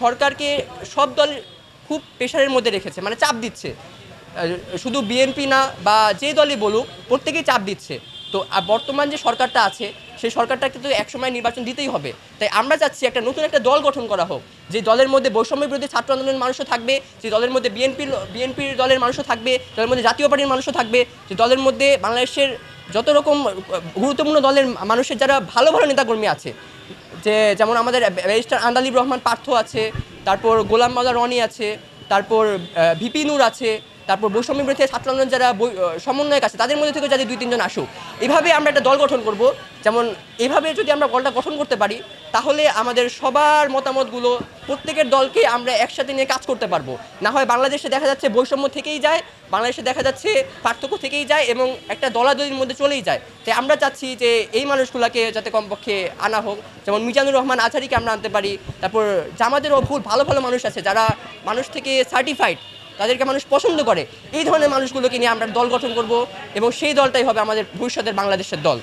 সরকারকে সব দল খুব প্রেশারের মধ্যে রেখেছে মানে চাপ দিচ্ছে। শুধু বিএনপি না বা যে দলই বলুক, প্রত্যেকেই চাপ দিচ্ছে। তো বর্তমান যে সরকারটা আছে, সেই সরকারটাকে তো একসময় নির্বাচন দিতেই হবে। তাই আমরা চাচ্ছি একটা নতুন একটা দল গঠন করা হোক, যে দলের মধ্যে বৈষম্য বিরোধী ছাত্র আন্দোলনের মানুষও থাকবে, যে দলের মধ্যে বিএনপির বিএনপির দলের মানুষও থাকবে, দলের মধ্যে জাতীয় পার্টির মানুষও থাকবে, যে দলের মধ্যে বাংলাদেশের যত রকম গুরুত্বপূর্ণ দলের মানুষের যারা ভালো ভালো নেতাকর্মী আছে যে যেমন আমাদের ব্যারিস্টার আন্দালিব রহমান পার্থ আছে, তারপর গোলাম মাওলা রনি আছে, তারপর ভিপি নূর আছে তারপর বৈষম্য বিরোধী ছাত্র আন্দোলন যারা সমন্বয়ক আছে, তাদের মধ্যে থেকে যাতে দুই, তিনজন আসুক, এভাবে আমরা একটা দল গঠন করব। যেমন এভাবে যদি আমরা দলটা গঠন করতে পারি, তাহলে আমাদের সবার মতামতগুলো প্রত্যেকের দলকে আমরা একসাথে নিয়ে কাজ করতে পারব। না হয় বাংলাদেশে দেখা যাচ্ছে বৈষম্য থেকেই যায়, বাংলাদেশে দেখা যাচ্ছে পার্থক্য থেকেই যায় এবং একটা দলাদলির মধ্যে চলেই যায়। তাই আমরা চাচ্ছি যে এই মানুষগুলোকে যাতে কমপক্ষে আনা হোক। যেমন মিজানুর রহমান আচারিকে আমরা আনতে পারি, তারপর জামাতেরও ভুল ভালো ভালো মানুষ আছে যারা মানুষ থেকে সার্টিফাইড তাদেরকে মানুষ পছন্দ করে। এই ধরনের মানুষগুলোকে নিয়ে আমরা দল গঠন করব এবং সেই দলটাই হবে আমাদের ভবিষ্যতের বাংলাদেশের দল।